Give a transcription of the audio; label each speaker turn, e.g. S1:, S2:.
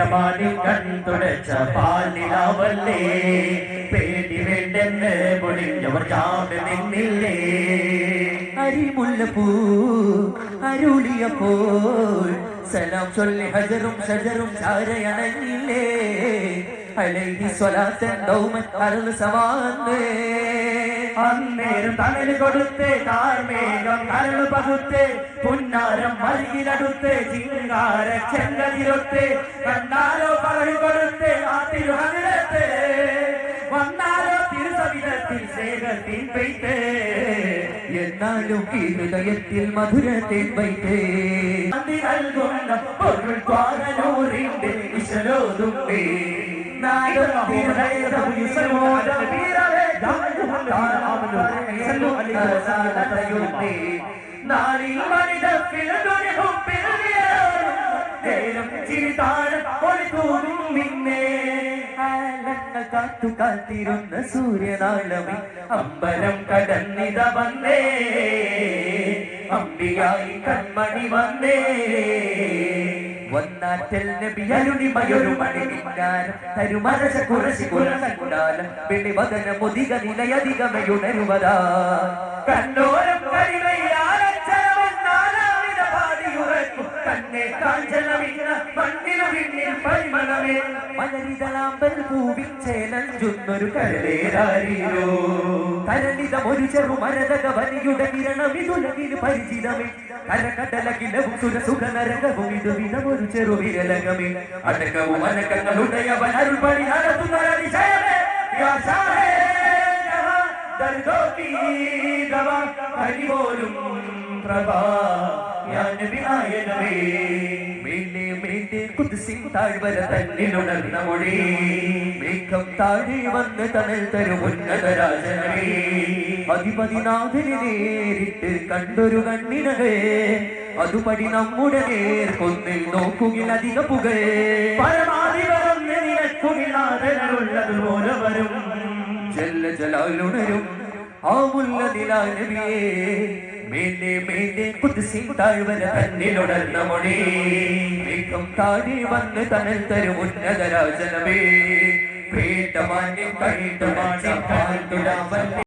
S1: പേടമാടി കൺതുടച്ച പാലിലാവല്ലേ? പേടി വേണ്ടെന്ന് പൊളിഞ്ഞവർ ചാട് നിന്നില്ലേ?
S2: അരിമുല്ലപ്പൂ അരുളിയപ്പോൾ സലാം ചൊല്ലി ഹജറും ഷജറും ചാരയണങ്ങില്ലേ അലൈഹി സ്വലാത്തൻ ദൗമ അരുൾ സമാന്നേ
S1: അന്നേരം തണൽ കൊടുത്ത് കാർമേഘം കരൾ പകുത്ത് പുന്നാരം മരുകിലടുത്ത് ചിങ്കാര ചെങ്കതിരൊത്ത് കണ്ടാലോ പറഞ്ഞു കൊടുത്ത് ആ തിരുഹനിടത്ത് വന്നാലോ തിരുസവിധത്തിൽ സ്നേഹത്തിൻ പെയ്ത്ത്.
S2: എന്നാലും ഈ ഹൃദയത്തിൽ മധുരത്തെ വൈത്തേ.
S1: നൽകുന്ന പൊരുൾ പാടലൂറിന്റെ വിശലോതുമ്പേ. നാളിൽ മനിത പിറന്നുനിഹും പിറവിയാറും നേരം ചിരിതാഴം ഒളിതൂറും
S2: കാലങ്ങൾ കാത്തു കാത്തിരുന്ന സൂര്യനാളമി
S1: അമ്പലം കടന്നിത വന്നേ. അമ്പിയായി കൺമണി വന്നേ.
S2: വന്നാറ്റൽ നബി അരുണിമയൊരു മണി മിന്നാരം തരുമരശ കുറശി കുലകുണ്ടാലം വെളി വദന മുതിക നിലയധികമയുണരുവതാ.
S1: കണ്ണോരം കരിമയിലാലച്ചരമെന്നാലാമിത പാടിയുറക്കും മണ്ണിനു പിന്നിൽ പരിമളമേ
S2: മലരിതളാമ്പൽ പൂവിൻ ചേലഞ്ചുന്നൊരു
S1: കരളേരാരിരോ
S2: കരളിതം ഒരു ചെറു മരതക വനിയുടെ കിരണം ഇതുലകിന് പരിചിതമേ. കരകടലകിലവും സുരസുഖ നരകവും ഇത് വിധമൊരു ചെറു വിരലകമേ.
S1: അടക്കവും അനക്കങ്ങളുടയവൻ അരുൾപണി നടത്തുന്ന അതിശയമേ. ദവാ ഹരിപോലും പ്രഭാ
S2: ഞാൻ വിനായകമേ കുതിസിൻ താഴ്വര
S1: തന്നിലുണർന്ന മൊഴി.
S2: മേഘം താഴെ വന്ന് തണൽ തരും ഉന്നതരാജനമേ അധിപതിനാഥനെ നേരിട്ട് കണ്ടൊരു കണ്ണിനകേ. അതുപടി നമ്മുടെ നേർ കൊന്നിൽ നോക്കുകിൽ അധിക പുകേ.
S1: പരമാധിപരന്ന് നിനക്കുമില്ലാതനുള്ളതുപോലെ വരും.
S2: ജല്ല ജലാലുണരും. ആ മുല്ല നിലാനബിയേ. മേലെ മേലെ കുതിസി താഴ്വര
S1: തന്നിലുണർന്ന മൊഴി.
S2: വേഗം താഴെ വന്ന് തനൽ തരും ഉന്നതരാജനമേ
S1: പാൽ തുടാവല്ലേ